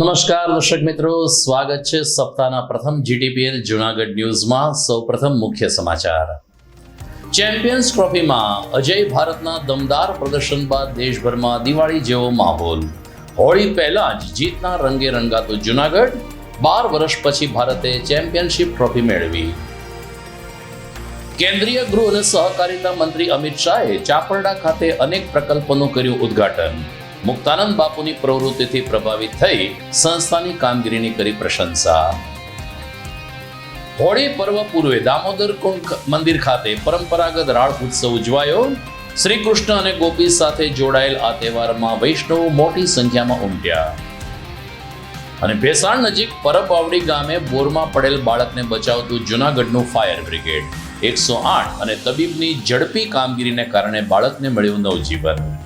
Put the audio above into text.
નમસ્કાર દર્શક મિત્રો, સ્વાગત છે સપ્તાહના પ્રથમ જીટીપીએલ જુનાગઢ ન્યૂઝમાં સૌપ્રથમ મુખ્ય સમાચાર. ચેમ્પિયન્સ ટ્રોફીમાં અજય ભારતના દમદાર પ્રદર્શન બાદ દેશભરમાં દિવાળી જેવો માહોલ. હોળી પહેલા જ જીતના રંગે રંગાતું જુનાગઢ, બાર વર્ષ પછી ભારતે ચેમ્પિયનશિપ ટ્રોફી મેળવી. કેન્દ્રીય ગૃહ અને સહકારિતા મંત્રી અમિત શાહે ચાપરડા ખાતે અનેક પ્રકલ્પોનું કર્યું ઉદ્ઘાટન. મુક્તાનંદ બાપુની પ્રવૃત્તિથી પ્રભાવિત થઈ સંસ્થાની કામગીરીની કરી પ્રશંસા. હોળી પર્વ પૂર્વે દામોદર કુંડ મંદિર ખાતે પરંપરાગત રાળ ઉત્સવ ઉજવાયો. શ્રી કૃષ્ણ અને ગોપી સાથે જોડાયેલ આ તહેવારમાં વૈષ્ણવો મોટી સંખ્યામાં ઉમટ્યા. અને ભેસાણ નજીક પરબાવડી ગામે બોરમાં પડેલ બાળકને બચાવતું જુનાગઢનું ફાયર બ્રિગેડ. એકસો આઠ અને તબીબની ઝડપી કામગીરીને કારણે બાળકને મળ્યું નવજીવન.